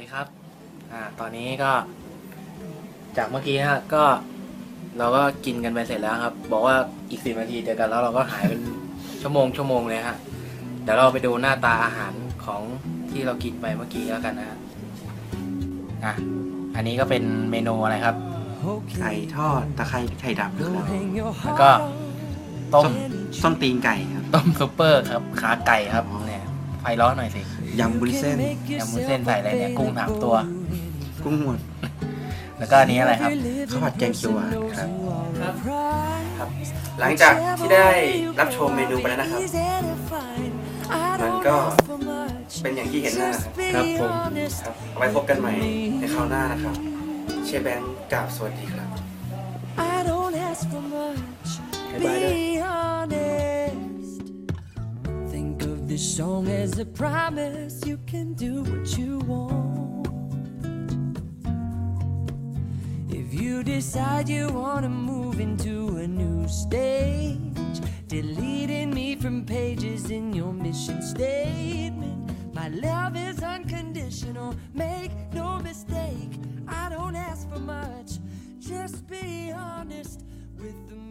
ดีครับ อ่า ตอนนี้ก็ จากเมื่อกี้นะฮะ ก็ เราก็กินกันไปเสร็จแล้วครับ บอกว่าอีกสิบนาทีเจอกันแล้วเราก็หายเป็นชั่วโมงชั่วโมงเลยฮะ เดี๋ยวเราไปดูหน้าตาอาหารของที่เรากินไปเมื่อกี้แล้วกันนะฮะ อะ อันนี้ก็เป็นเมนูอะไรครับ ไก่ทอดตะไคร้ไข่ดำครับแล้วก็ต้มส้มตีนไก่ครับ ต้มซุปเปอร์ครับ ขาไก่ครับเนี่ ยไฟร้อนหน่อยสิยำบุริเส้นยำมุ้นเส้นใส่อะไรเนี่ยกุ้งสามตัว กุ้งหมด แล้วก็อันนี้อะไรครับ ข้าวผัดแกงเขียวหวานครับ ครับ หลังจากที่ได้รับชมเมนูไปแล้วนะครับ มันก็เป็นอย่างที่เห็นหน้าครับครับผมครับเอาไว้พบกันใหม่ในคราวหน้านะครับ เชฟแบงค์กราบสวัสดีครับ I don't ask for much. Bye-bye, this song as a promise. You can do what you want. If you decide you want to move into a new stage, deleting me from pages in your mission statement. My love is unconditional. Make no mistake. I don't ask for much. Just be honest with me.